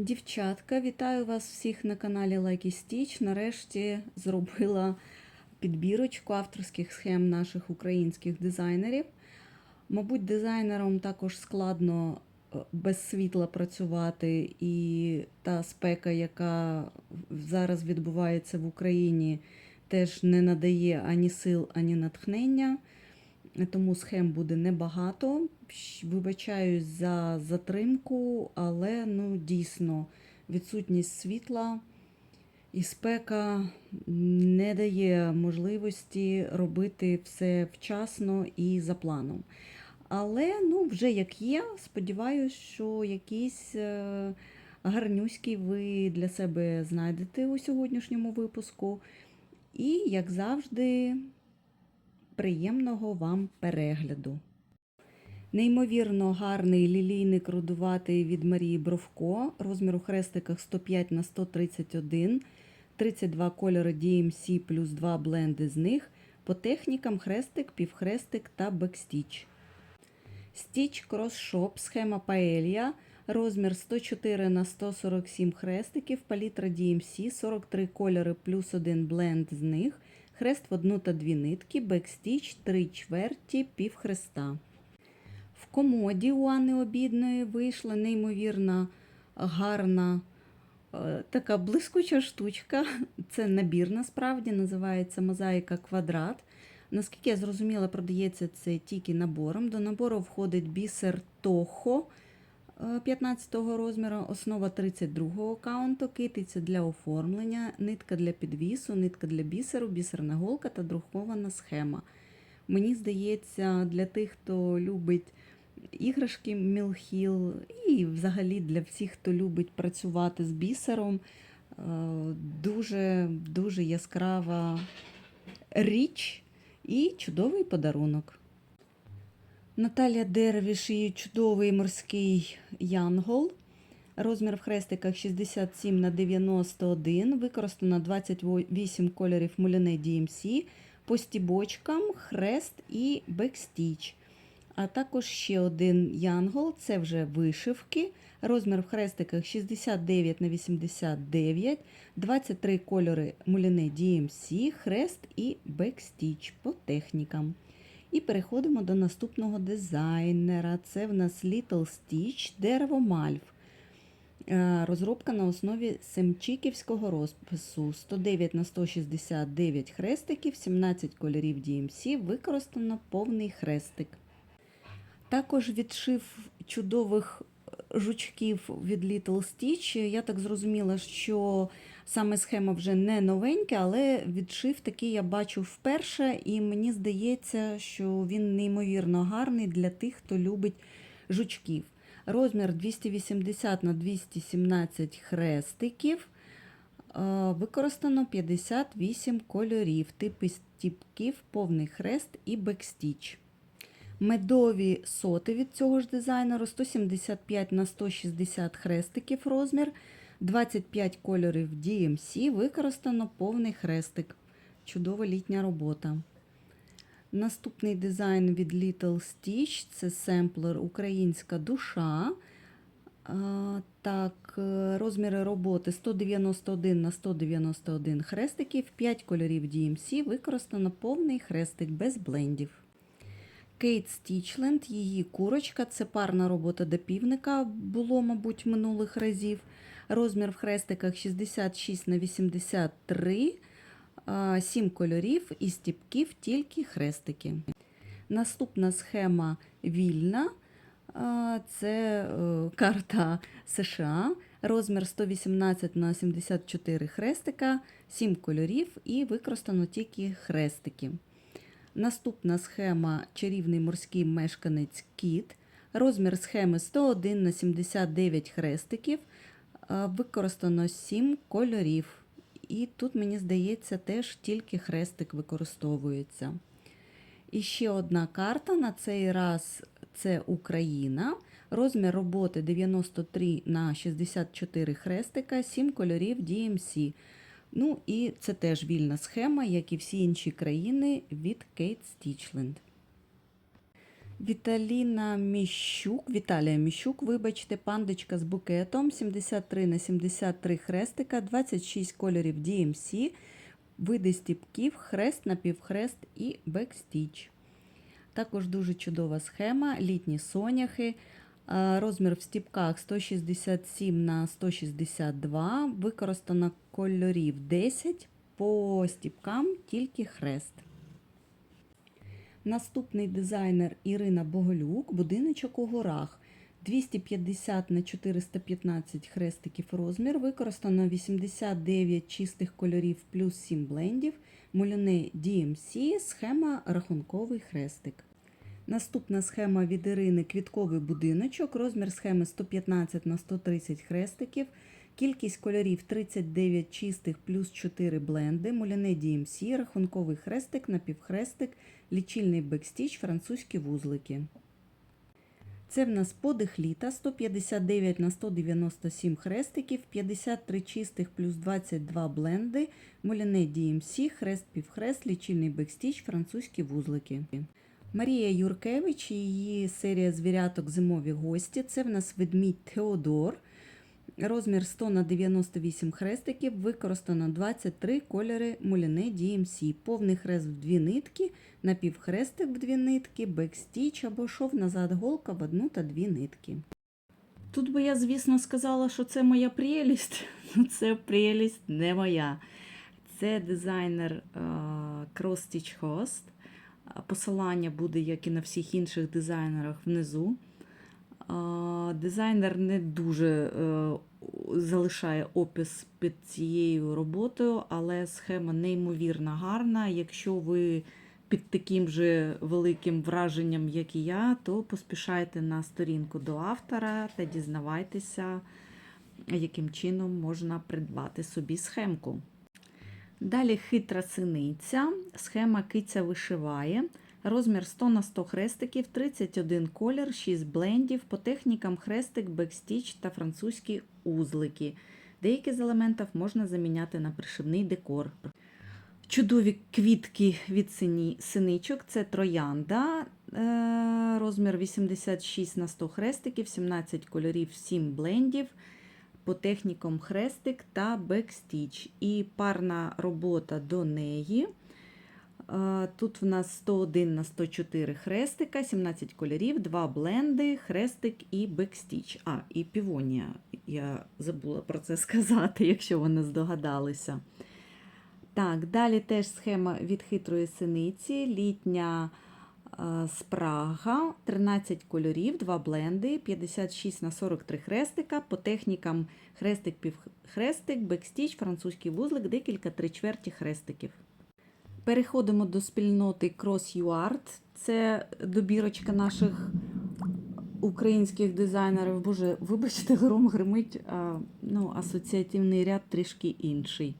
Дівчатка, вітаю вас всіх на каналі Like і Stitch. Нарешті зробила підбірочку авторських схем наших українських дизайнерів. Мабуть, дизайнерам також складно е, без світла працювати, і та спека, яка зараз відбувається в Україні, теж не надає ані сил, ані натхнення. Тому схем буде небагато. Вибачаюсь за затримку, але ну, дійсно відсутність світла і спека не дає можливості робити все вчасно і за планом. Але ну, вже як є, сподіваюся, що якийсь е, гарнюський ви для себе знайдете у сьогоднішньому випуску. І, як завжди, приємного вам перегляду. Неймовірно гарний лілійник рудуватий від Марії Бровко, розмір у хрестиках 105 на 131, 32 кольори DMC плюс 2 бленди з них, по технікам хрестик, півхрестик та бекстіч. Стіч кросшоп, схема паелья, розмір 104 на 147 хрестиків, палітра DMC, 43 кольори плюс 1 бленд з них, хрест в одну та дві нитки, бекстіч, 3 чверті, пів хреста. В комоді у Анни Обідної вийшла неймовірно гарна е, така блискуча штучка. Це набір насправді, називається мозаїка квадрат. Наскільки я зрозуміла, продається це тільки набором. До набору входить бісер Тохо 15 розміру, основа 32 каунту, китиця для оформлення, нитка для підвісу, нитка для бісеру, бісерна голка та друкована схема. Мені здається, для тих, хто любить іграшки Мілхіл, і взагалі для всіх, хто любить працювати з бісером, е, дуже, дуже яскрава річ і чудовий подарунок. Наталя Дереві шиє чудовий морський янгол. Розмір в хрестиках 67 на 91, використано 28 кольорів муляне DMC, по стібочкам, хрест і бекстіч. А також ще один янгол, це вже вишивки. Розмір в хрестиках 69 на 89, 23 кольори муляне DMC, хрест і бекстіч по технікам. І переходимо до наступного дизайнера. Це в нас Little Stitch дерево мальв. Е, Розробка на основі семчиківського розпису 109 на 169 хрестиків, 17 кольорів DMC, використано повний хрестик. Також відшив чудових жучків від Little Stitch. Я так зрозуміла, що саме схема вже не новенька, але відшив такий я бачу вперше, і мені здається, що він неймовірно гарний для тих, хто любить жучків. Розмір 280 на 217 хрестиків. Е, Використано 58 кольорів, типи стіпків, повний хрест і бекстіч. Медові соти від цього ж дизайнеру 175 на 160 хрестиків розмір, 25 кольорів DMC, використано повний хрестик. Чудова літня робота. Наступний дизайн від Little Stitch це семплер Українська душа. Так, е, розміри роботи 191 на 191 хрестиків, 5 кольорів DMC, використано повний хрестик без блендів. Кейт Стічленд, її курочка, це парна робота до півника, було, мабуть, минулих разів. Розмір в хрестиках 66 на 83, 7 кольорів і стіпків тільки хрестики. Наступна схема вільна. Це е, карта США, розмір 118 на 74 хрестика, 7 кольорів і використано тільки хрестики. Наступна схема чарівний морський мешканець кіт. Розмір схеми 101 на 79 хрестиків. А, Використано 7 кольорів. І тут, мені здається, теж тільки хрестик використовується. І ще одна карта. На цей раз це Україна. Розмір роботи 93 на 64 хрестика, 7 кольорів DMC. Ну і це теж вільна схема, як і всі інші країни від Kate Stitchland. Віталіна Міщук, Віталія Міщук, вибачте, пандочка з букетом 73 на 73 хрестика, 26 кольорів DMC, види стіпків, хрест, напівхрест і бекстіч. Також дуже чудова схема, літні соняхи. Розмір в стіпках 167 на 162, використано кольорів 10, по стіпкам тільки хрест. Наступний дизайнер Ірина Боголюк, будиночок у горах. 250 на 415 хрестиків розмір, використано 89 чистих кольорів плюс 7 блендів, муляне DMC, схема рахунковий хрестик. Наступна схема від Ірини квітковий будиночок, розмір схеми 115 на 130 хрестиків, кількість кольорів 39 чистих плюс 4 бленди, муляне DMC, рахунковий хрестик, напівхрестик, лічильний бекстіч, французькі вузлики. Це в нас подих літа 159 на 197 хрестиків, 53 чистих плюс 22 бленди, муляне DMC, хрест півхрест, лічильний бекстіч, французькі вузлики. Марія Юркевич і її серія звіряток зимові гості. Це в нас ведмідь Теодор. Розмір 100 на 98 хрестиків, використано 23 кольори муляне DMC. Повний хрест в дві нитки, напівхрестик в дві нитки, бекстіч або шов назад голка в одну та дві нитки. Тут би я, звісно, сказала, що це моя прелість. Ну, Це прелість не моя. Це дизайнер uh, Cross Stitch Host. Посилання буде, як і на всіх інших дизайнерах, внизу. Дизайнер не дуже е, залишає опис під цією роботою, але схема неймовірно гарна. Якщо ви під таким же великим враженням, як і я, то поспішайте на сторінку до автора та дізнавайтеся, яким чином можна придбати собі схемку. Далі хитра синиця, схема киця вишиває. Розмір 100 на 100 хрестиків, 31 колір, 6 блендів, по технікам хрестик, бекстіч та французькі узлики. Деякі з елементів можна заміняти на пришивний декор. Чудові квітки від синичок це троянда, е, розмір 86 на 100 хрестиків, 17 кольорів, 7 блендів. По технікам хрестик та бекстіч. І парна робота до неї. Тут в нас 101 на 104 хрестика, 17 кольорів, 2 бленди, хрестик і бекстіч. А, і півонія. Я забула про це сказати, якщо ви не здогадалися. Так, далі теж схема від хитрої синиці, літня спрага, 13 кольорів, 2 бленди, 56 на 43 хрестика. По технікам хрестик, півхрестик, бекстіч, французький вузлик, декілька три чверті хрестиків. Переходимо до спільноти Cross UArt. Це добірочка наших українських дизайнерів. Боже, вибачте, гром гримить, а, ну, асоціативний ряд трішки інший.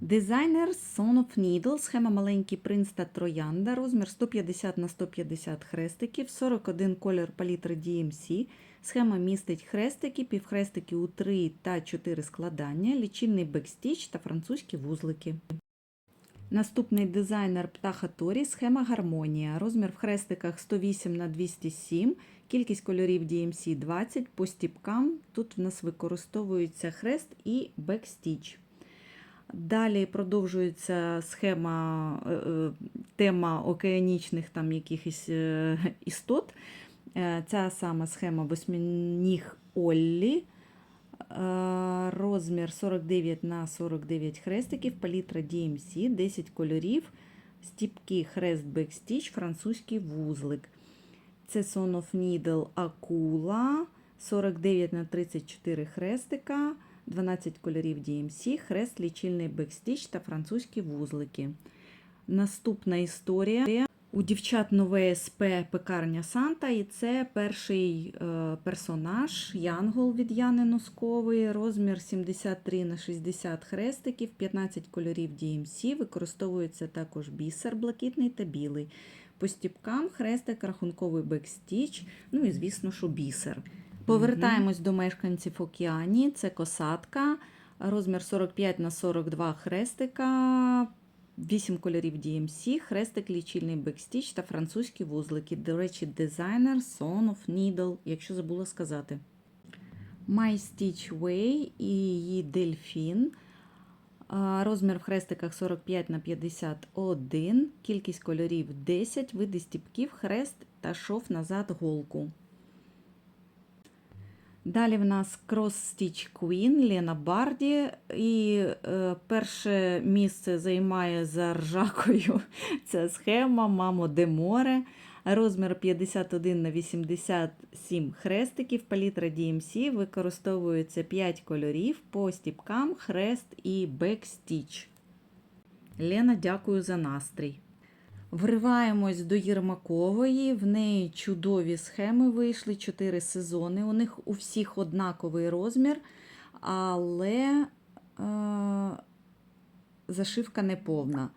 Дизайнер Son of Needle, схема маленький принц та троянда, розмір 150 на 150 хрестиків, 41 колір палітри DMC. Схема містить хрестики, півхрестики у 3 та 4 складання, лічильний бекстіч та французькі вузлики. Наступний дизайнер Птаха Торі, схема гармонія. Розмір в хрестиках 108 на 207, кількість кольорів DMC 20. По стіпкам тут в нас використовується хрест і бекстіч. Далі продовжується схема, тема океанічних там якихось істот. Ця сама схема восьминіг Оллі. Розмір 49 на 49 хрестиків, палітра DMC, 10 кольорів, стіпки хрест бекстіч, французький вузлик. Це Son of Needle Акула, 49 на 34 хрестика, 12 кольорів DMC, хрест, лічильний бекстіч та французькі вузлики. Наступна історія. У дівчат нове СП пекарня Санта, і це перший е, персонаж Янгол від Яни Носкової, розмір 73 на 60 хрестиків, 15 кольорів DMC, використовується також бісер блакитний та білий. По стіпкам хрестик, рахунковий бекстіч, ну і, звісно, що бісер. Повертаємось mm -hmm. до мешканців океані. Це косатка, розмір 45 на 42 хрестика. 8 кольорів DMC, хрестик лічильний бекстіч та французькі вузлики. До речі, дизайнер Son of Needle, якщо забула сказати. My Stitch Way і її дельфін. Розмір в хрестиках 45 на 51, кількість кольорів 10, види стіпків, хрест та шов назад голку. Далі в нас Cross Stitch Queen Лена Барді. І е, перше місце займає за ржакою ця схема Мамо де море. Розмір 51 на 87 хрестиків, палітра DMC, використовується 5 кольорів по стіпкам, хрест і бекстіч. Лена, дякую за настрій. Вриваємось до Єрмакової. В неї чудові схеми вийшли, 4 сезони. У них у всіх однаковий розмір, але е, зашивка не повна.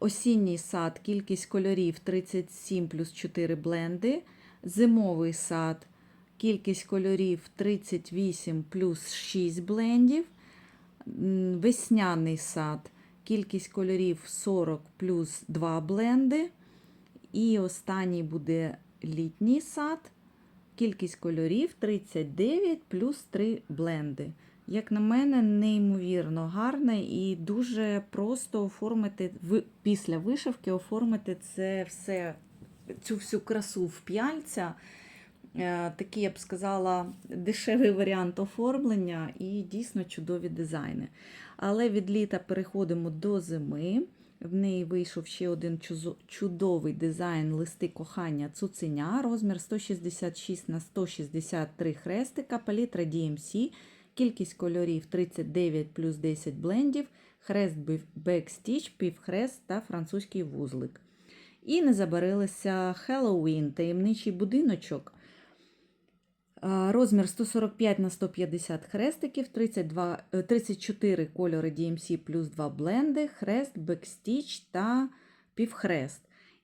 Осінній сад, кількість кольорів 37 плюс 4 бленди. Зимовий сад, кількість кольорів 38 плюс 6 блендів. Весняний сад, кількість кольорів 40 плюс 2 бленди. І останній буде літній сад, кількість кольорів 39 плюс 3 бленди. Як на мене, неймовірно гарне і дуже просто оформити після вишивки, оформити це все, цю всю красу в п'яльця. Е, Такий, я б сказала, дешевий варіант оформлення і дійсно чудові дизайни. Але від літа переходимо до зими. В неї вийшов ще один чудовий дизайн листи кохання цуценя, розмір 166 на 163 хрестика, палітра DMC, кількість кольорів 39 плюс 10 блендів, хрест бекстіч, півхрест та французький вузлик. І не забарилися Хеллоуін, таємничий будиночок. А, Розмір 145 на 150 хрестиків, 32, е, 34 кольори DMC плюс 2 бленди, хрест, бекстіч та півхрест.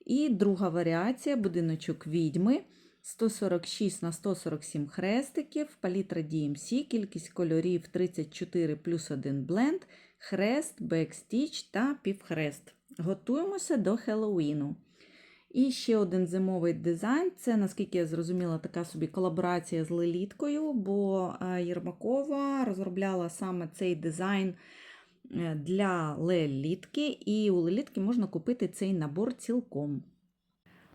І друга варіація будиночок відьми 146 на 147 хрестиків, палітра DMC, кількість кольорів 34 плюс 1 бленд, хрест, бекстіч та півхрест. Готуємося до Хеллоуіну. І ще один зимовий дизайн. Це, наскільки я зрозуміла, така собі колаборація з Леліткою, бо е, Єрмакова розробляла саме цей дизайн е, для Лелітки, і у Лелітки можна купити цей набор цілком.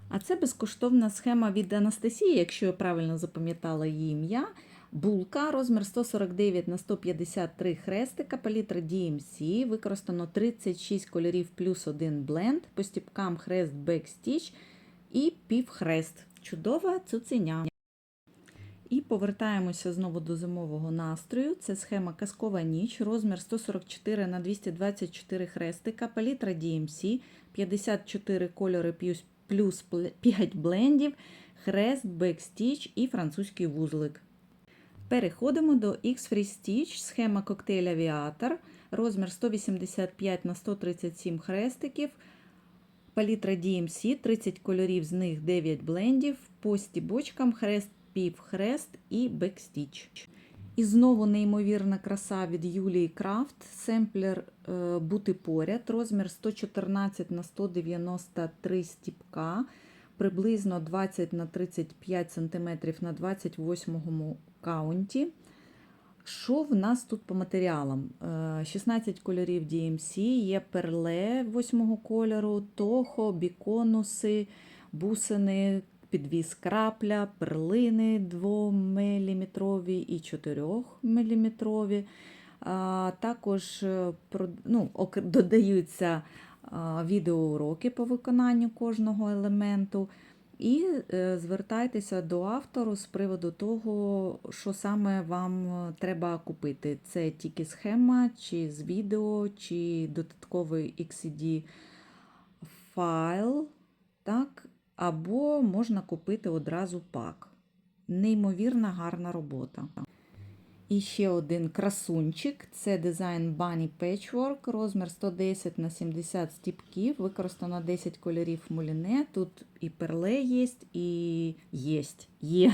А це безкоштовна схема від Анастасії, якщо я правильно запам'ятала її ім'я. Булка, розмір 149 на 153 хрестика, палітра DMC, використано 36 кольорів плюс один бленд, по стіпкам хрест бекстіч і півхрест. Чудова цуценя. І повертаємося знову до зимового настрою. Це схема Казкова ніч, розмір 144 на 224 хрестика, палітра DMC, 54 кольори плюс 5 блендів, хрест, бекстіч і французький вузлик. Переходимо до X-Free Stitch, схема коктейль Авіатор, розмір 185 на 137 хрестиків, палітра DMC, 30 кольорів, з них 9 блендів, по стібочкам хрест, півхрест і бекстіч. І знову неймовірна краса від Юлії Крафт, семплер е, бути поряд, розмір 114 на 193 стіпка, приблизно 20 на 35 см на 28 каунті. Що в нас тут по матеріалам? Е, 16 кольорів DMC, є перле 8 кольору, тохо, біконуси, бусини, підвіз крапля, перлини 2 мм і 4 мм. Також е, ну, додаються відеоуроки по виконанню кожного елементу. І е, звертайтеся до автору з приводу того, що саме вам е, треба купити. Це тільки схема, чи з відео, чи додатковий XCD файл, так? або можна купити одразу пак. Неймовірна гарна робота. І ще один красунчик це дизайн Bunny Patchwork, розмір 110 на 70 стіпків, використано 10 кольорів муліне. Тут і перле є, і єсть, є.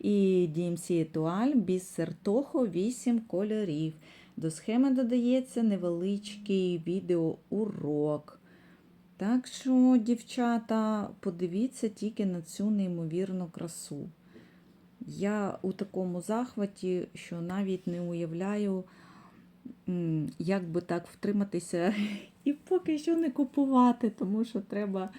І DMC Етуаль, бісер Тохо, 8 кольорів. До схеми додається невеличкий відеоурок. Так що, дівчата, подивіться тільки на цю неймовірну красу. Я у такому захваті, що навіть не уявляю, як би так втриматися і поки що не купувати, тому що треба,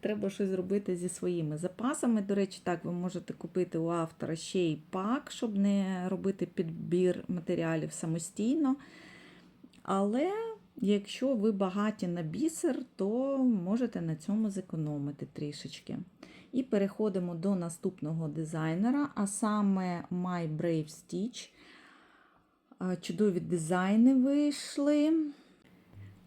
треба щось зробити зі своїми запасами. До речі, так, ви можете купити у автора ще й пак, щоб не робити підбір матеріалів самостійно. Але якщо ви багаті на бісер, то можете на цьому зекономити трішечки. І переходимо до наступного дизайнера, а саме My Brave Stitch. Чудові дизайни вийшли.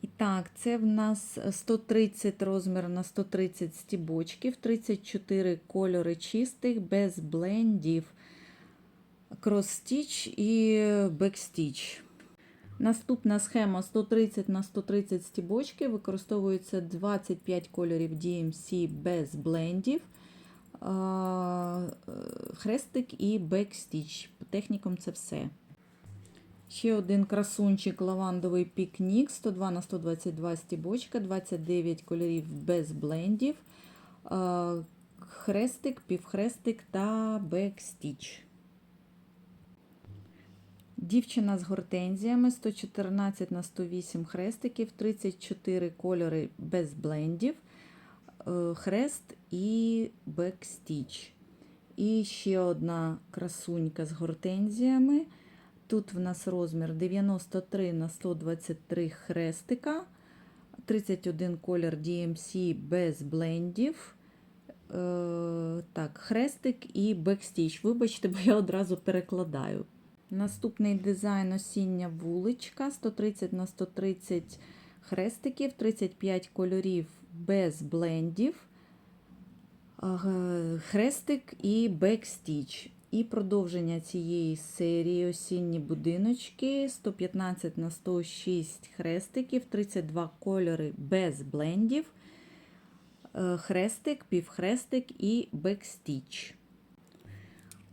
І так, це в нас 130 розмір на 130 стібочків, 34 кольори чистих, без блендів, крос-стіч і бекстіч. Наступна схема 130 на 130 стібочки, використовується 25 кольорів DMC без блендів, хрестик і бекстіч. По технікам це все. Ще один красунчик лавандовий пікнік 102 на 122 стібочка, 29 кольорів без блендів, хрестик, півхрестик та бекстіч. Дівчина з гортензіями 114 на 108 хрестиків, 34 кольори без блендів, е, хрест і бекстіч. І ще одна красунька з гортензіями. Тут в нас розмір 93 на 123 хрестика, 31 колір DMC без блендів. Е, так, хрестик і бекстіч. Вибачте, бо я одразу перекладаю. Наступний дизайн осіння вуличка 130 на 130 хрестиків, 35 кольорів без блендів, хрестик і бекстіч. І продовження цієї серії осінні будиночки 115 на 106 хрестиків, 32 кольори без блендів, е, хрестик, півхрестик і бекстіч.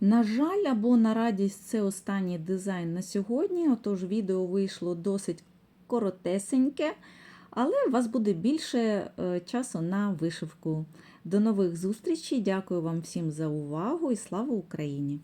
На жаль, або на радість, це останній дизайн на сьогодні. Отож, відео вийшло досить коротесеньке, але у вас буде більше е, часу на вишивку. До нових зустрічей. Дякую вам всім за увагу і слава Україні!